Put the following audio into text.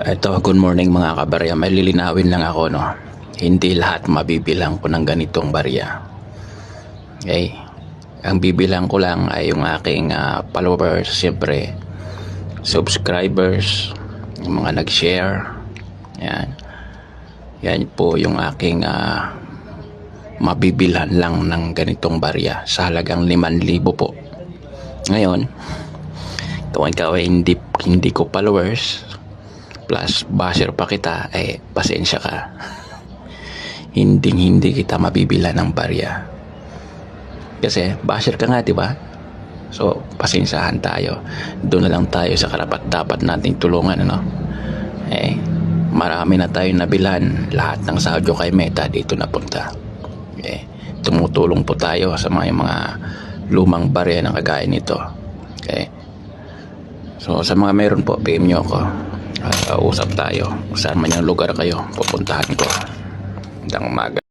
Ito, good morning mga kabarya. May lilinawin lang ako, no? Hindi lahat mabibilang ko ng ganitong barya. Okay? Ang bibilang ko lang ay yung aking ah, followers, siyempre, subscribers, yung mga nag-share. Yan. Yan po yung aking ah, mabibilhan lang ng ganitong barya sa halagang 5,000 po. Ngayon, kung ikaw ay hindi, hindi ko followers, plus basher pa kita, eh, pasensya ka. hindi hindi kita mabibila ng barya. Kasi, basher ka nga, di ba? So, pasensyahan tayo. Doon na lang tayo sa karapat dapat nating tulungan, ano? Eh, marami na tayong nabilan. Lahat ng sadyo kay Meta dito napunta. Eh, tumutulong po tayo sa mga, mga lumang barya ng kagaya nito. Okay? So sa mga meron po, PM nyo ako. Uh, usap tayo. Saan man yung lugar kayo, pupuntahan ko. Hanggang umaga.